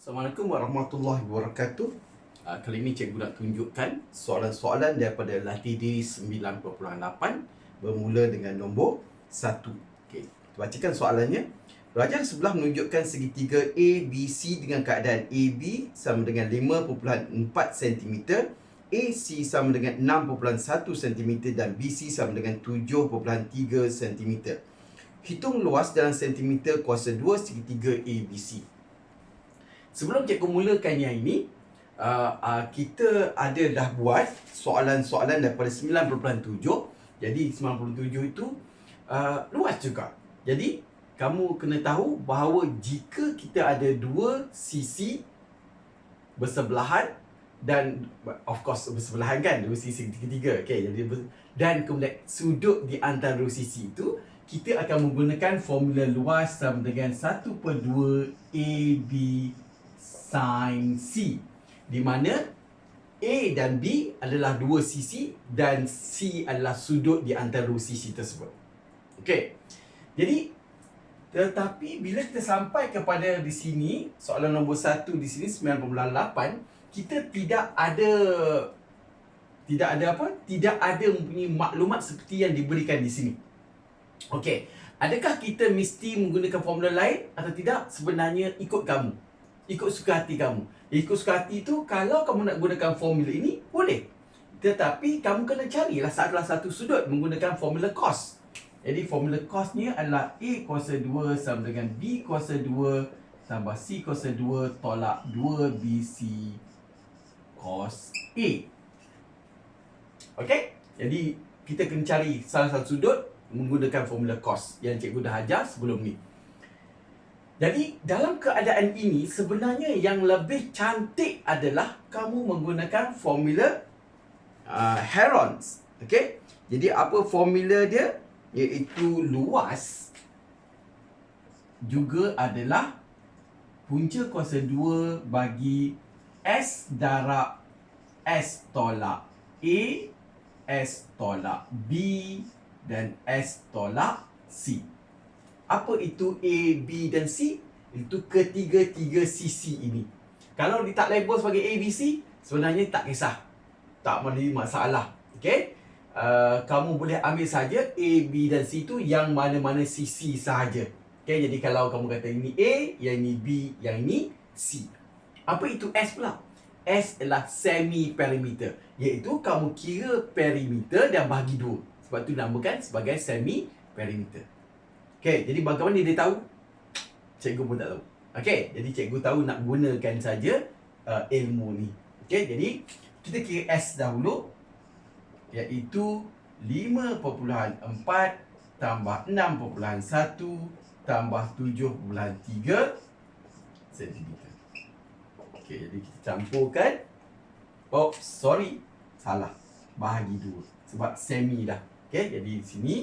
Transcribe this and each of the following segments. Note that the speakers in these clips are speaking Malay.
Assalamualaikum warahmatullahi wabarakatuh. Uh, kali ini cikgu nak tunjukkan soalan-soalan daripada latih diri 9.8 bermula dengan nombor 1. Okey, kita bacakan soalannya. Pelajar sebelah menunjukkan segitiga ABC dengan keadaan AB sama dengan 5.4 cm, AC sama dengan 6.1 cm dan BC sama dengan 7.3 cm. Hitung luas dalam sentimeter kuasa 2 segitiga ABC. Sebelum cikgu mulakan yang ini, uh, uh, kita ada dah buat soalan-soalan daripada 9.7. Jadi 97 itu uh, luas juga. Jadi kamu kena tahu bahawa jika kita ada dua sisi bersebelahan dan of course bersebelahan kan dua sisi ketiga okey jadi dan kemudian sudut di antara dua sisi itu kita akan menggunakan formula luas sama dengan 1 per 2 AB sin C di mana A dan B adalah dua sisi dan C adalah sudut di antara dua sisi tersebut. Okey. Jadi tetapi bila kita sampai kepada di sini, soalan nombor 1 di sini 9.8, kita tidak ada tidak ada apa? Tidak ada mempunyai maklumat seperti yang diberikan di sini. Okey. Adakah kita mesti menggunakan formula lain atau tidak? Sebenarnya ikut kamu. Ikut suka hati kamu. Ikut suka hati itu kalau kamu nak gunakan formula ini, boleh. Tetapi kamu kena carilah salah satu sudut menggunakan formula cos. Jadi formula cosnya adalah A kuasa 2 sama dengan B kuasa 2 tambah C kuasa 2 tolak 2BC cos A. Okey? Jadi kita kena cari salah satu sudut menggunakan formula cos yang cikgu dah ajar sebelum ni. Jadi dalam keadaan ini sebenarnya yang lebih cantik adalah kamu menggunakan formula uh, Heron's. Okey? Jadi apa formula dia? iaitu luas juga adalah punca kuasa 2 bagi S darab S tolak A S tolak B dan S tolak C apa itu A, B dan C? Itu ketiga-tiga sisi ini Kalau dia tak label sebagai A, B, C Sebenarnya tak kisah Tak ada masalah Okay Uh, kamu boleh ambil saja A, B dan C itu yang mana-mana sisi sahaja. Okay, jadi kalau kamu kata ini A, yang ini B, yang ini C. Apa itu S pula? S adalah semi perimeter. Iaitu kamu kira perimeter dan bagi dua. Sebab itu dinamakan sebagai semi perimeter. Okay, jadi bagaimana dia tahu? Cikgu pun tak tahu. Okay, jadi cikgu tahu nak gunakan saja uh, ilmu ni. Okay, jadi kita kira S dahulu iaitu 5.4 tambah 6.1 tambah 7.3 cm. Okey, jadi kita campurkan. Oh, sorry. Salah. Bahagi dua. Sebab semi dah. Okey, jadi di sini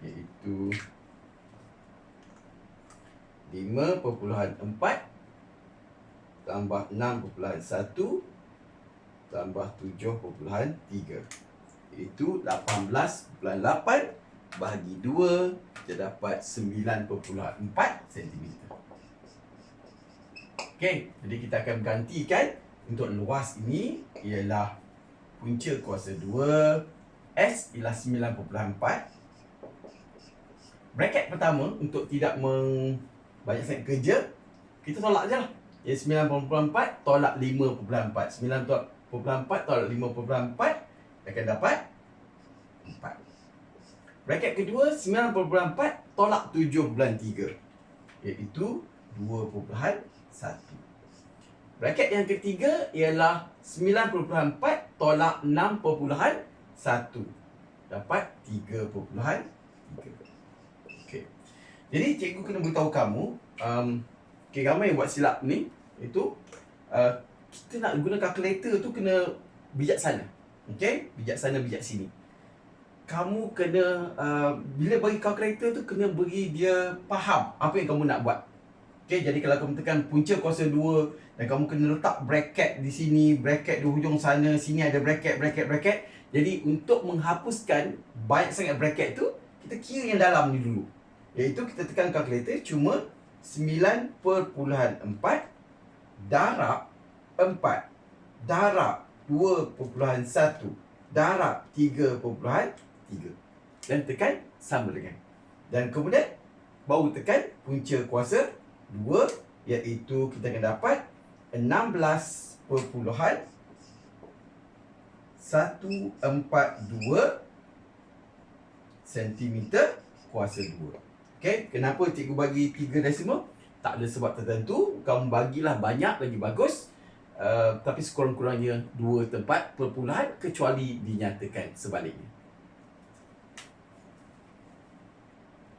iaitu 5.4 tambah 6.1 tambah 7.3 itu 18.8 bahagi 2 kita dapat 9.4 cm. Okey, jadi kita akan gantikan untuk luas ini ialah punca kuasa 2 S ialah 9.4 Bracket pertama untuk tidak meng banyak sangat kerja kita tolak je lah. Ya 9.4 tolak 5.4. 9.4 tolak 5.4 akan dapat 4. Bracket kedua 9.4 tolak 7.3 iaitu 2.1. Bracket yang ketiga ialah 9.4 tolak 6.1 dapat 3.3. Jadi cikgu kena beritahu kamu um okay, ramai yang buat silap ni itu uh, kita nak guna kalkulator tu kena bijaksana. Okay, bijaksana bijak sini. Kamu kena uh, bila bagi kalkulator tu kena beri dia faham apa yang kamu nak buat. Okay, jadi kalau kamu tekan punca kuasa 2 dan kamu kena letak bracket di sini, bracket di hujung sana, sini ada bracket, bracket, bracket. Jadi untuk menghapuskan banyak sangat bracket tu, kita kira yang dalam ni dulu. Iaitu kita tekan kalkulator cuma 9.4 darab 4 darab 2.1 darab 3.3 dan tekan sama dengan. Dan kemudian baru tekan punca kuasa 2 iaitu kita akan dapat 16.142 cm kuasa 2 Okey, kenapa cikgu bagi 3 desimal? Tak ada sebab tertentu. Kamu bagilah banyak lagi bagus. Uh, tapi sekurang-kurangnya 2 tempat perpuluhan kecuali dinyatakan sebaliknya.